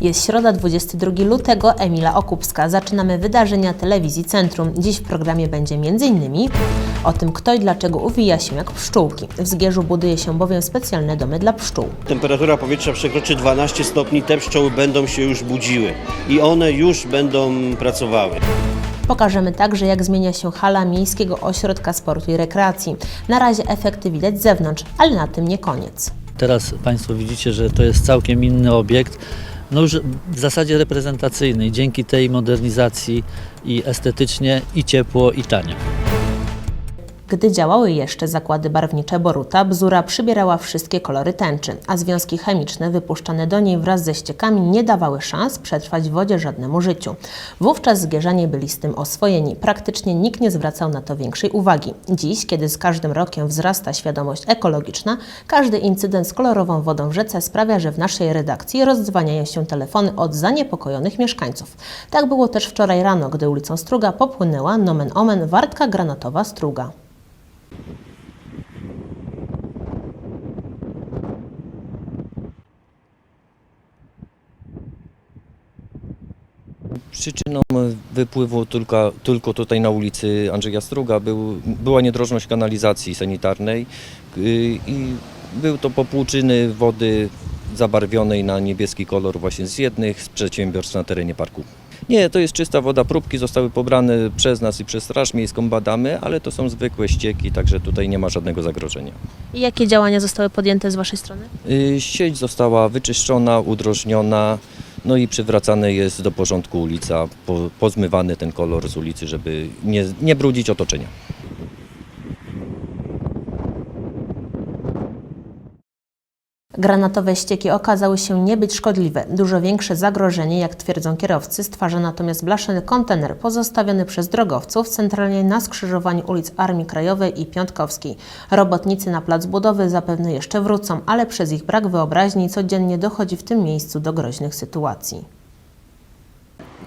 Jest środa 22 lutego, Emila Okupska. Zaczynamy wydarzenia telewizji Centrum. Dziś w programie będzie m.in. o tym, kto i dlaczego uwija się jak pszczółki. W Zgierzu buduje się bowiem specjalne domy dla pszczół. Temperatura powietrza przekroczy 12 stopni, te pszczoły będą się już budziły i one już będą pracowały. Pokażemy także, jak zmienia się hala Miejskiego Ośrodka Sportu i Rekreacji. Na razie efekty widać z zewnątrz, ale na tym nie koniec. Teraz Państwo widzicie, że to jest całkiem inny obiekt, no już w zasadzie reprezentacyjny. I Dzięki tej modernizacji i estetycznie, i ciepło, i tanio. Gdy działały jeszcze zakłady barwnicze Boruta, bzura przybierała wszystkie kolory tęczy, a związki chemiczne wypuszczane do niej wraz ze ściekami nie dawały szans przetrwać w wodzie żadnemu życiu. Wówczas zgierzanie byli z tym oswojeni. Praktycznie nikt nie zwracał na to większej uwagi. Dziś, kiedy z każdym rokiem wzrasta świadomość ekologiczna, każdy incydent z kolorową wodą w rzece sprawia, że w naszej redakcji rozdzwaniają się telefony od zaniepokojonych mieszkańców. Tak było też wczoraj rano, gdy ulicą Struga popłynęła nomen omen wartka granatowa Struga. Przyczyną wypływu tylko, tylko tutaj na ulicy Andrzeja Struga był, była niedrożność kanalizacji sanitarnej yy, i był to popłuczyny wody zabarwionej na niebieski kolor właśnie z jednych z przedsiębiorstw na terenie parku. Nie, to jest czysta woda, próbki zostały pobrane przez nas i przez Straż Miejską, badamy, ale to są zwykłe ścieki, także tutaj nie ma żadnego zagrożenia. I jakie działania zostały podjęte z Waszej strony? Yy, Sieć została wyczyszczona, udrożniona, no i przywracane jest do porządku ulica, po, pozmywany ten kolor z ulicy, żeby nie, nie brudzić otoczenia. Granatowe ścieki okazały się nie być szkodliwe. Dużo większe zagrożenie, jak twierdzą kierowcy, stwarza natomiast blaszany kontener pozostawiony przez drogowców centralnie na skrzyżowaniu ulic Armii Krajowej i Piątkowskiej. Robotnicy na plac budowy zapewne jeszcze wrócą, ale przez ich brak wyobraźni codziennie dochodzi w tym miejscu do groźnych sytuacji.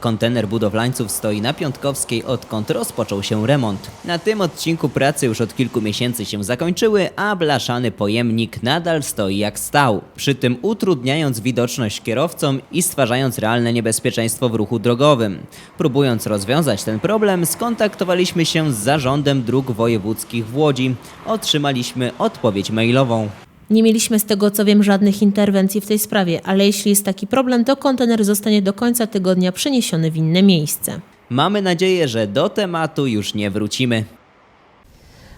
Kontener budowlańców stoi na Piątkowskiej, odkąd rozpoczął się remont. Na tym odcinku prace już od kilku miesięcy się zakończyły, a blaszany pojemnik nadal stoi jak stał. Przy tym utrudniając widoczność kierowcom i stwarzając realne niebezpieczeństwo w ruchu drogowym. Próbując rozwiązać ten problem, skontaktowaliśmy się z Zarządem Dróg Wojewódzkich w Łodzi. Otrzymaliśmy odpowiedź mailową. Nie mieliśmy z tego co wiem żadnych interwencji w tej sprawie, ale jeśli jest taki problem, to kontener zostanie do końca tygodnia przeniesiony w inne miejsce. Mamy nadzieję, że do tematu już nie wrócimy.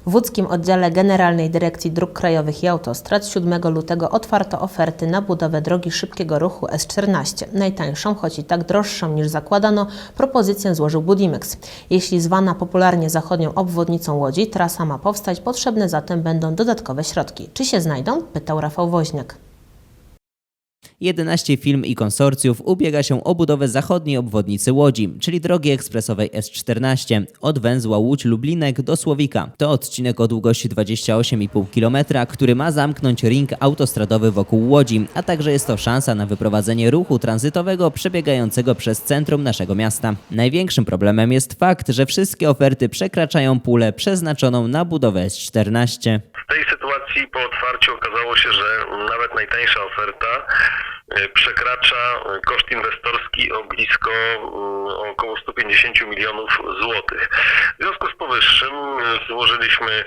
W łódzkim oddziale Generalnej Dyrekcji Dróg Krajowych i Autostrad 7 lutego otwarto oferty na budowę drogi szybkiego ruchu S14. Najtańszą, choć i tak droższą niż zakładano, propozycję złożył Budimex. Jeśli zwana popularnie zachodnią obwodnicą Łodzi, trasa ma powstać, potrzebne zatem będą dodatkowe środki. Czy się znajdą? Pytał Rafał Woźniak. 11 firm i konsorcjów ubiega się o budowę zachodniej obwodnicy Łodzi, czyli drogi ekspresowej S14 od węzła Łódź-Lublinek do Słowika. To odcinek o długości 28,5 km, który ma zamknąć ring autostradowy wokół Łodzi, a także jest to szansa na wyprowadzenie ruchu tranzytowego przebiegającego przez centrum naszego miasta. Największym problemem jest fakt, że wszystkie oferty przekraczają pulę przeznaczoną na budowę S14. W tej sytuacji po otwarciu okazało się, że nawet najtańsza oferta przekracza y, koszt inwestorski o blisko y, około 150 milionów złotych. W związku z powyższym y, złożyliśmy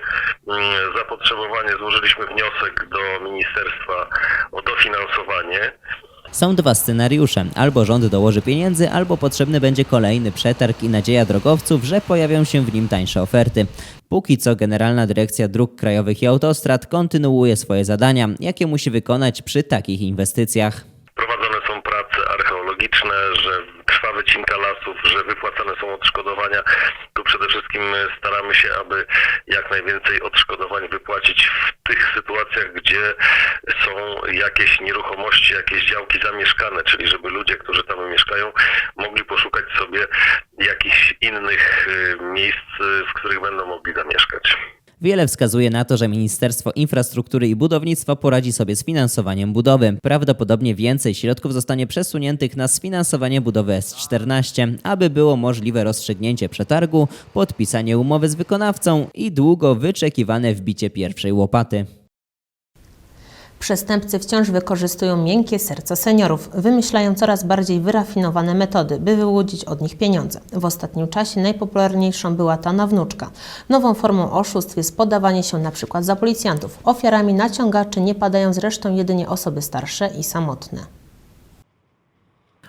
zapotrzebowanie, złożyliśmy wniosek do ministerstwa o dofinansowanie. Są dwa scenariusze. Albo rząd dołoży pieniędzy, albo potrzebny będzie kolejny przetarg i nadzieja drogowców, że pojawią się w nim tańsze oferty. Póki co Generalna Dyrekcja Dróg Krajowych i Autostrad kontynuuje swoje zadania, jakie musi wykonać przy takich inwestycjach. Prowadzone są prace archeologiczne, że trwa wycinka lasów, że wypłacane są odszkodowania. Tu przede wszystkim staramy się, aby jak najwięcej odszkodowań wypłacić w tych sytuacjach, gdzie są jakieś nieruchomości, jakieś działki zamieszkane, czyli żeby ludzie, którzy tam mieszkają, mogli poszukać sobie jakichś innych y, miejsc, y, w których będą mogli zamieszkać. Wiele wskazuje na to, że Ministerstwo Infrastruktury i Budownictwa poradzi sobie z finansowaniem budowy. Prawdopodobnie więcej środków zostanie przesuniętych na sfinansowanie budowy S14, aby było możliwe rozstrzygnięcie przetargu, podpisanie umowy z wykonawcą i długo wyczekiwane wbicie pierwszej łopaty. Przestępcy wciąż wykorzystują miękkie serca seniorów, wymyślają coraz bardziej wyrafinowane metody, by wyłudzić od nich pieniądze. W ostatnim czasie najpopularniejszą była ta na wnuczka. Nową formą oszustw jest podawanie się na przykład za policjantów. Ofiarami naciągaczy nie padają zresztą jedynie osoby starsze i samotne.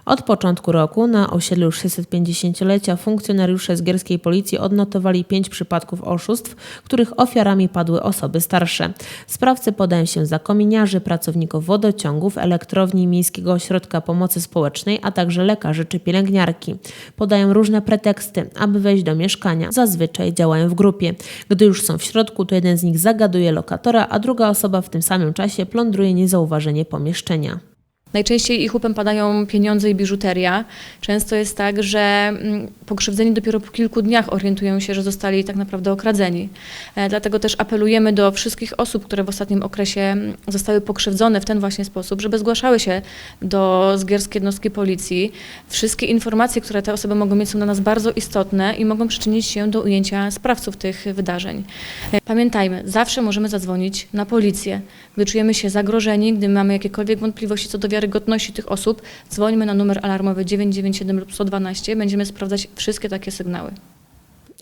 Od początku roku na osiedlu 650-lecia funkcjonariusze z gierskiej policji odnotowali pięć przypadków oszustw, których ofiarami padły osoby starsze. Sprawcy podają się za kominiarzy, pracowników wodociągów, elektrowni Miejskiego Ośrodka Pomocy Społecznej, a także lekarzy czy pielęgniarki. Podają różne preteksty, aby wejść do mieszkania. Zazwyczaj działają w grupie. Gdy już są w środku, to jeden z nich zagaduje lokatora, a druga osoba w tym samym czasie plądruje niezauważenie pomieszczenia. Najczęściej ich łupem padają pieniądze i biżuteria. Często jest tak, że mm, pokrzywdzeni dopiero po kilku dniach orientują się, że zostali tak naprawdę okradzeni. E, Dlatego też apelujemy do wszystkich osób, które w ostatnim okresie mm, zostały pokrzywdzone w ten właśnie sposób, żeby zgłaszały się do zgierskiej jednostki policji. Wszystkie informacje, które te osoby mogą mieć są dla nas bardzo istotne i mogą przyczynić się do ujęcia sprawców tych wydarzeń. E, Pamiętajmy, zawsze możemy zadzwonić na policję, gdy czujemy się zagrożeni, gdy mamy jakiekolwiek wątpliwości co do wiarygodności tych osób, dzwońmy na numer alarmowy 997 lub 112. Będziemy sprawdzać wszystkie takie sygnały.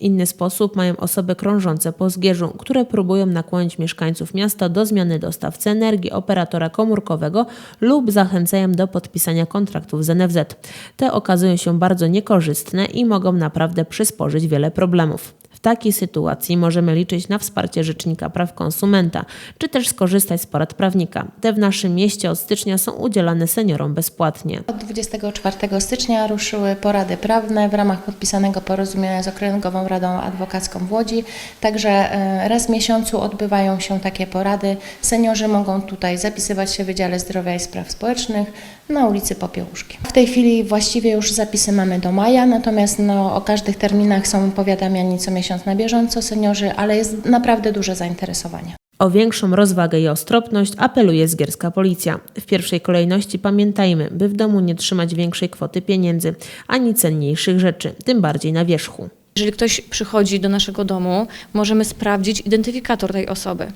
Inny sposób mają osoby krążące po Zgierzu, które próbują nakłonić mieszkańców miasta do zmiany dostawcy energii, operatora komórkowego lub zachęcają do podpisania kontraktów z NFZ. Te okazują się bardzo niekorzystne i mogą naprawdę przysporzyć wiele problemów. W takiej sytuacji możemy liczyć na wsparcie Rzecznika Praw Konsumenta, czy też skorzystać z porad prawnika. Te w naszym mieście od stycznia są udzielane seniorom bezpłatnie. Od 24 stycznia ruszyły porady prawne w ramach podpisanego porozumienia z Okręgową Radą Adwokacką w Łodzi. Także e, raz w miesiącu odbywają się takie porady. Seniorzy mogą tutaj zapisywać się w Wydziale Zdrowia i Spraw Społecznych na ulicy Popiełuszki. W tej chwili właściwie już zapisy mamy do maja, natomiast no, o każdych terminach są powiadamiani co miesiąc na bieżąco seniorzy, ale jest naprawdę duże zainteresowanie. O większą rozwagę i ostropność apeluje zgierska policja. W pierwszej kolejności pamiętajmy, by w domu nie trzymać większej kwoty pieniędzy, ani cenniejszych rzeczy, tym bardziej na wierzchu. Jeżeli ktoś przychodzi do naszego domu, możemy sprawdzić identyfikator tej osoby.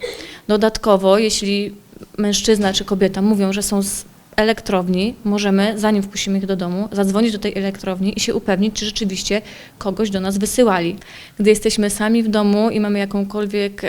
Dodatkowo, jeśli mężczyzna czy kobieta mówią, że są z elektrowni, możemy, zanim wpuścimy ich do domu, zadzwonić do tej elektrowni i się upewnić, czy rzeczywiście kogoś do nas wysyłali. Gdy jesteśmy sami w domu i mamy jakąkolwiek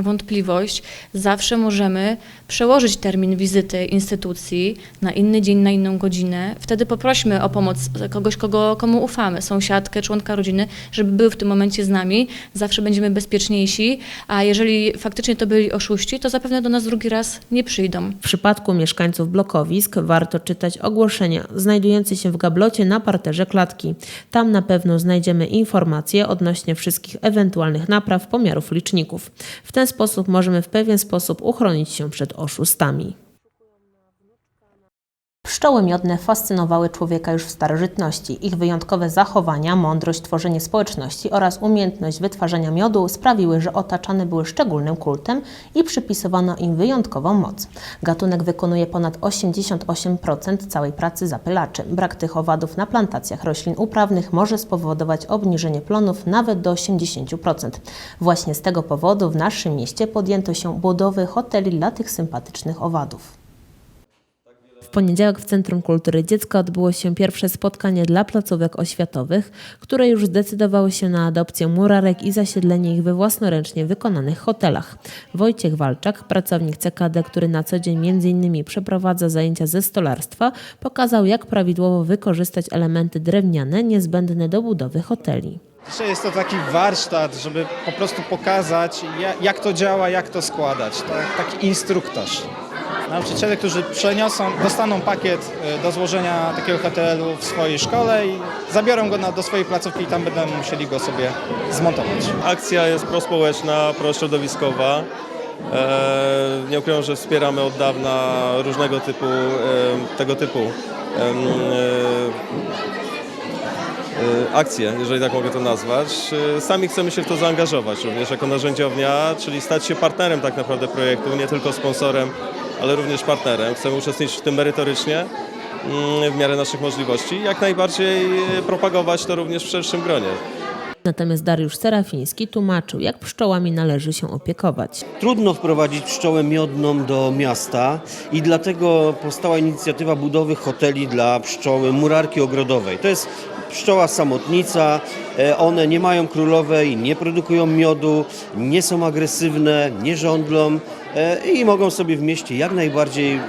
wątpliwość, zawsze możemy przełożyć termin wizyty instytucji na inny dzień, na inną godzinę. Wtedy poprośmy o pomoc kogoś, kogo, komu ufamy, sąsiadkę, członka rodziny, żeby był w tym momencie z nami. Zawsze będziemy bezpieczniejsi, a jeżeli faktycznie to byli oszuści, to zapewne do nas drugi raz nie przyjdą. W przypadku mieszkańców blokowisk warto czytać ogłoszenia znajdujące się w gablocie na parterze klatki. Tam na pewno znajdziemy informacje odnośnie wszystkich ewentualnych napraw pomiarów liczników. W ten sposób możemy w pewien sposób uchronić się przed oszustami. Pszczoły miodne fascynowały człowieka już w starożytności. Ich wyjątkowe zachowania, mądrość, tworzenie społeczności oraz umiejętność wytwarzania miodu sprawiły, że otaczane były szczególnym kultem i przypisywano im wyjątkową moc. Gatunek wykonuje ponad 88% całej pracy zapylaczy. Brak tych owadów na plantacjach roślin uprawnych może spowodować obniżenie plonów nawet do 80%. Właśnie z tego powodu w naszym mieście podjęto się budowy hoteli dla tych sympatycznych owadów. W poniedziałek w Centrum Kultury Dziecka odbyło się pierwsze spotkanie dla placówek oświatowych, które już zdecydowały się na adopcję murarek i zasiedlenie ich we własnoręcznie wykonanych hotelach. Wojciech Walczak, pracownik CKD, który na co dzień m.in. przeprowadza zajęcia ze stolarstwa, pokazał jak prawidłowo wykorzystać elementy drewniane niezbędne do budowy hoteli. Dzisiaj jest to taki warsztat, żeby po prostu pokazać, ja- jak to działa, jak to składać. To taki instruktaż. Nauczyciele, którzy przeniosą, dostaną pakiet y, do złożenia takiego hotelu w swojej szkole i zabiorą go na, do swojej placówki i tam będą musieli go sobie zmontować. Akcja jest prospołeczna, prośrodowiskowa. E, nie ukrywam, że wspieramy od dawna różnego typu e, tego typu e, e, akcje, jeżeli tak mogę to nazwać. E, Sami chcemy się w to zaangażować również jako narzędziownia, czyli stać się partnerem tak naprawdę projektu, nie tylko sponsorem, ale również partnerem. Chcemy uczestniczyć w tym merytorycznie mm, w miarę naszych możliwości i jak najbardziej e, propagować to również w szerszym gronie. Natomiast Dariusz Serafiński tłumaczył, jak pszczołami należy się opiekować. Trudno wprowadzić pszczołę miodną do miasta i dlatego powstała inicjatywa budowy hoteli dla pszczoły murarki ogrodowej. To jest pszczoła samotnica, e, one nie mają królowej, nie produkują miodu, nie są agresywne, nie żądlą i mogą sobie w mieście jak najbardziej,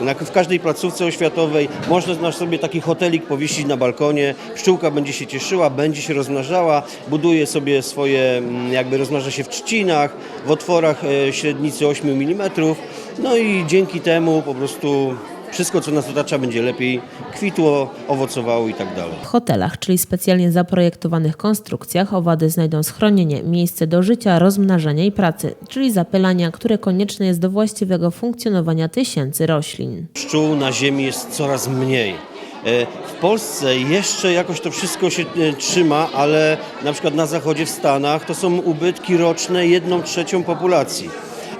na- w każdej placówce oświatowej można na sobie taki hotelik powiesić na balkonie, pszczółka będzie się cieszyła, będzie się rozmnażała, buduje sobie swoje, mm, jakby rozmnaża się w trzcinach, w otworach e, średnicy 8 mm, no i dzięki temu po prostu wszystko co nas otacza będzie lepiej kwitło, owocowało i tak dalej. W hotelach, czyli specjalnie zaprojektowanych konstrukcjach, owady znajdą schronienie, miejsce do życia, rozmnażania i pracy, czyli zapylania, które konieczne jest do właściwego funkcjonowania tysięcy roślin. Pszczół na ziemi jest coraz mniej. E, W Polsce jeszcze jakoś to wszystko się e, trzyma, ale na przykład na zachodzie w Stanach to są ubytki roczne jedną trzecią populacji.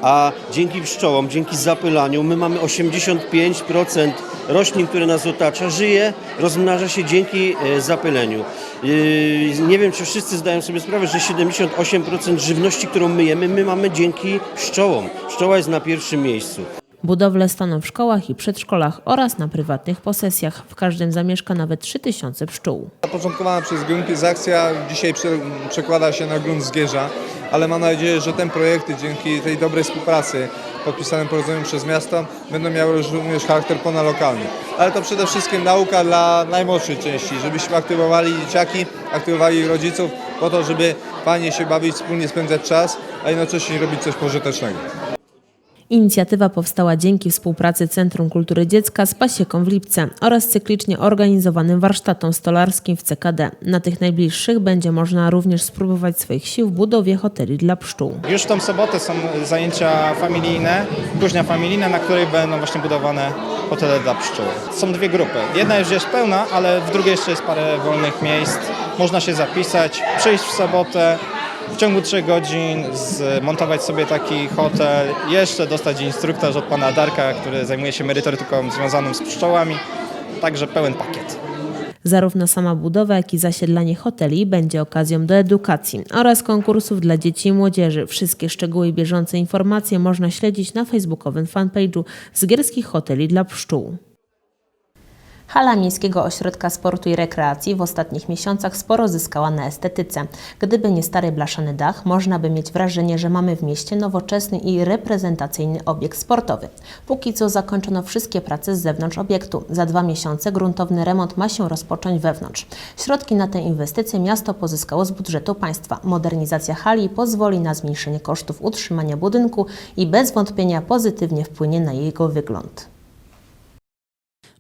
A dzięki pszczołom, dzięki zapylaniu my mamy 85% roślin, które nas otacza, żyje, rozmnaża się dzięki e, zapyleniu. Yy, Nie wiem, czy wszyscy zdają sobie sprawę, że 78% żywności, którą my jemy, my mamy dzięki pszczołom. Pszczoła jest na pierwszym miejscu. Budowle staną w szkołach i przedszkolach oraz na prywatnych posesjach. W każdym zamieszka nawet 3000 pszczół. Zapoczątkowana przez Greenpeace akcja dzisiaj prze, przekłada się na grunt Zgierza, ale mam nadzieję, że te projekty dzięki tej dobrej współpracy podpisanym porozumieniem przez miasto będą miały również charakter ponalokalny. Ale to przede wszystkim nauka dla najmłodszej części, żebyśmy aktywowali dzieciaki, aktywowali rodziców po to, żeby fajnie się bawić, wspólnie spędzać czas, a jednocześnie robić coś pożytecznego. Inicjatywa powstała dzięki współpracy Centrum Kultury Dziecka z Pasieką w Lipce oraz cyklicznie organizowanym warsztatom stolarskim w CKD. Na tych najbliższych będzie można również spróbować swoich sił w budowie hoteli dla pszczół. Już w tą sobotę są zajęcia familijne, kuźnia familijna, na której będą właśnie budowane hotele dla pszczół. Są dwie grupy. Jedna już jest pełna, ale w drugiej jeszcze jest parę wolnych miejsc. Można się zapisać, przyjść w sobotę, w ciągu 3 godzin zmontować sobie taki hotel, jeszcze dostać instruktaż od pana Darka, który zajmuje się merytoryką związaną z pszczołami. Także pełen pakiet. Zarówno sama budowa, jak i zasiedlanie hoteli będzie okazją do edukacji oraz konkursów dla dzieci i młodzieży. Wszystkie szczegóły i bieżące informacje można śledzić na facebookowym fanpage'u Zgierskich Hoteli dla Pszczół. Hala Miejskiego Ośrodka Sportu i Rekreacji w ostatnich miesiącach sporo zyskała na estetyce. Gdyby nie stary blaszany dach, można by mieć wrażenie, że mamy w mieście nowoczesny i reprezentacyjny obiekt sportowy. Póki co zakończono wszystkie prace z zewnątrz obiektu. Za dwa miesiące gruntowny remont ma się rozpocząć wewnątrz. Środki na tę inwestycję miasto pozyskało z budżetu państwa. Modernizacja hali pozwoli na zmniejszenie kosztów utrzymania budynku i bez wątpienia pozytywnie wpłynie na jego wygląd.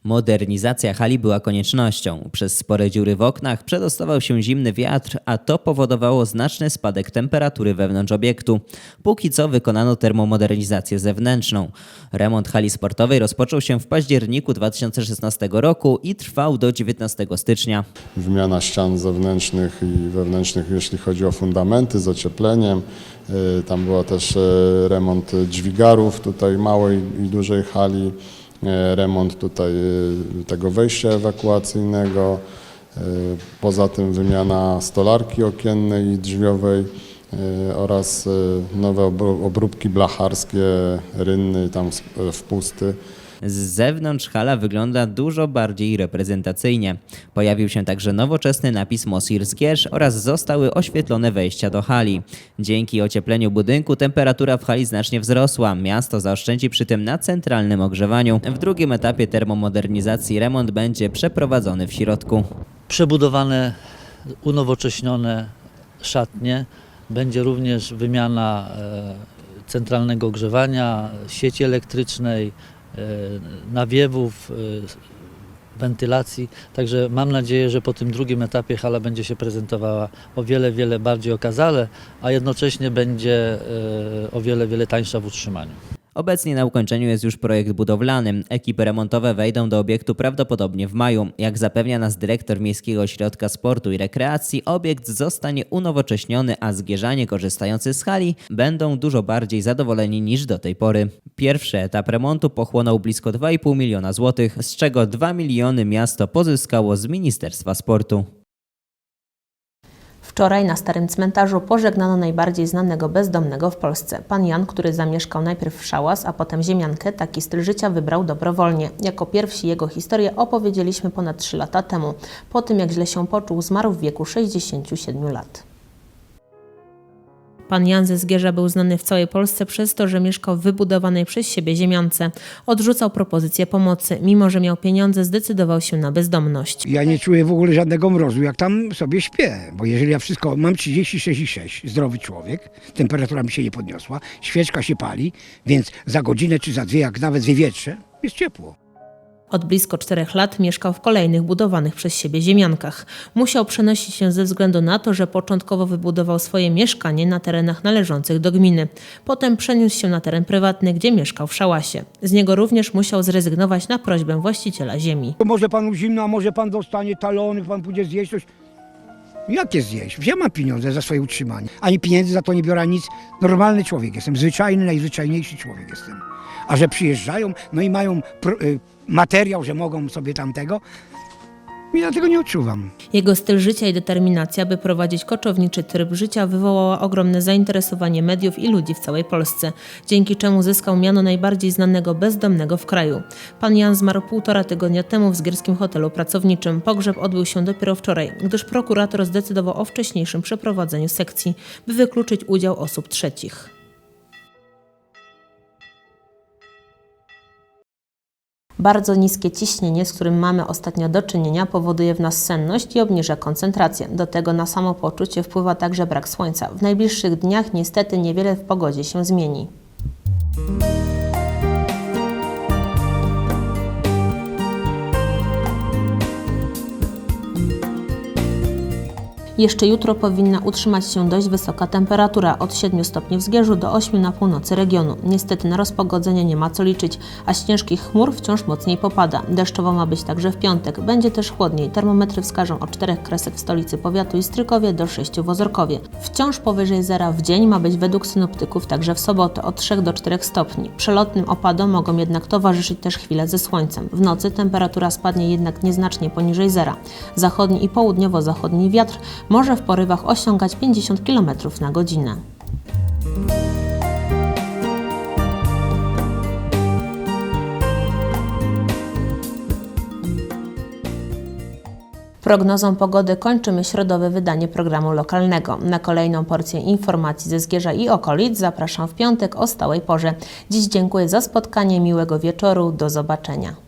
Modernizacja hali była koniecznością. Przez spore dziury w oknach przedostawał się zimny wiatr, a to powodowało znaczny spadek temperatury wewnątrz obiektu. Póki co wykonano termomodernizację zewnętrzną. Remont hali sportowej rozpoczął się w październiku 2016 roku i trwał do 19 stycznia. wymiana ścian zewnętrznych i wewnętrznych, jeśli chodzi o fundamenty z ociepleniem. Y, Tam był też e, remont dźwigarów tutaj małej i dużej hali, remont tutaj e, tego wejścia ewakuacyjnego. E, Poza tym wymiana stolarki okiennej i drzwiowej e, oraz e, nowe obróbki blacharskie, rynny, tam sp- wpusty. Z zewnątrz hala wygląda dużo bardziej reprezentacyjnie. Pojawił się także nowoczesny napis Mosir Zgierz oraz zostały oświetlone wejścia do hali. Dzięki ociepleniu budynku temperatura w hali znacznie wzrosła. Miasto zaoszczędzi przy tym na centralnym ogrzewaniu. W drugim etapie termomodernizacji remont będzie przeprowadzony w środku. Przebudowane, unowocześnione szatnie. Będzie również wymiana e, centralnego ogrzewania, sieci elektrycznej, nawiewów, e, wentylacji. Także mam nadzieję, że po tym drugim etapie hala będzie się prezentowała o wiele, wiele bardziej okazale, a jednocześnie będzie e, o wiele, wiele tańsza w utrzymaniu. Obecnie na ukończeniu jest już projekt budowlany. Ekipy remontowe wejdą do obiektu prawdopodobnie w maju. Jak zapewnia nas dyrektor Miejskiego Ośrodka Sportu i Rekreacji, obiekt zostanie unowocześniony, a zgierzanie korzystający z hali będą dużo bardziej zadowoleni niż do tej pory. Pierwszy etap remontu pochłonął blisko 2,5 miliona złotych, z czego 2 miliony miasto pozyskało z Ministerstwa Sportu. Wczoraj na Starym Cmentarzu pożegnano najbardziej znanego bezdomnego w Polsce. Pan Jan, który zamieszkał najpierw Szałas, a potem Ziemiankę, taki styl życia wybrał dobrowolnie. Jako pierwsi jego historię opowiedzieliśmy ponad 3 lata temu. Po tym, jak źle się poczuł, zmarł w wieku 67 lat. Pan Jan ze Zgierza był znany w całej Polsce przez to, że mieszkał w wybudowanej przez siebie ziemiance. Odrzucał propozycje pomocy. Mimo, że miał pieniądze, zdecydował się na bezdomność. Ja nie czuję w ogóle żadnego mrozu, jak tam sobie śpię, bo jeżeli ja wszystko, mam 36,6, zdrowy człowiek, temperatura mi się nie podniosła, świeczka się pali, więc za godzinę czy za dwie, jak nawet wywietrze, jest ciepło. Od blisko czterech lat mieszkał w kolejnych budowanych przez siebie ziemiankach. Musiał przenosić się ze względu na to, że początkowo wybudował swoje mieszkanie na terenach należących do gminy. Potem przeniósł się na teren prywatny, gdzie mieszkał w Szałasie. Z niego również musiał zrezygnować na prośbę właściciela ziemi. Może panu zimno, a może pan dostanie talony, pan pójdzie zjeść coś. Jakie zjeść? Ja mam pieniądze za swoje utrzymanie. Ani pieniędzy za to nie biorę nic. Normalny człowiek jestem, zwyczajny, najzwyczajniejszy człowiek jestem. A że przyjeżdżają, no i mają y, materiał, że mogą sobie tamtego, ja tego nie odczuwam. Jego styl życia i determinacja, by prowadzić koczowniczy tryb życia, wywołała ogromne zainteresowanie mediów i ludzi w całej Polsce, dzięki czemu zyskał miano najbardziej znanego bezdomnego w kraju. Pan Jan zmarł półtora tygodnia temu w zgierskim hotelu pracowniczym. Pogrzeb odbył się dopiero wczoraj, gdyż prokurator zdecydował o wcześniejszym przeprowadzeniu sekcji, by wykluczyć udział osób trzecich. Bardzo niskie ciśnienie, z którym mamy ostatnio do czynienia, powoduje w nas senność i obniża koncentrację. Do tego na samopoczucie wpływa także brak słońca. W najbliższych dniach niestety niewiele w pogodzie się zmieni. Jeszcze jutro powinna utrzymać się dość wysoka temperatura od 7 stopni w Zgierzu do 8 na północy regionu. Niestety na rozpogodzenie nie ma co liczyć, a z ciężkich chmur wciąż mocniej popada. Deszczowo ma być także w piątek. Będzie też chłodniej. Termometry wskażą od 4 kresek w stolicy powiatu i Strykowie do 6 w Ozorkowie. Wciąż powyżej zera w dzień ma być według synoptyków także w sobotę od 3 do 4 stopni. Przelotnym opadom mogą jednak towarzyszyć też chwile ze słońcem. W nocy temperatura spadnie jednak nieznacznie poniżej zera. Zachodni i południowo-zachodni wiatr może w porywach osiągać 50 km na godzinę. Prognozą pogody kończymy środowe wydanie programu lokalnego. Na kolejną porcję informacji ze Zgierza i okolic zapraszam w piątek o stałej porze. Dziś dziękuję za spotkanie, miłego wieczoru, do zobaczenia.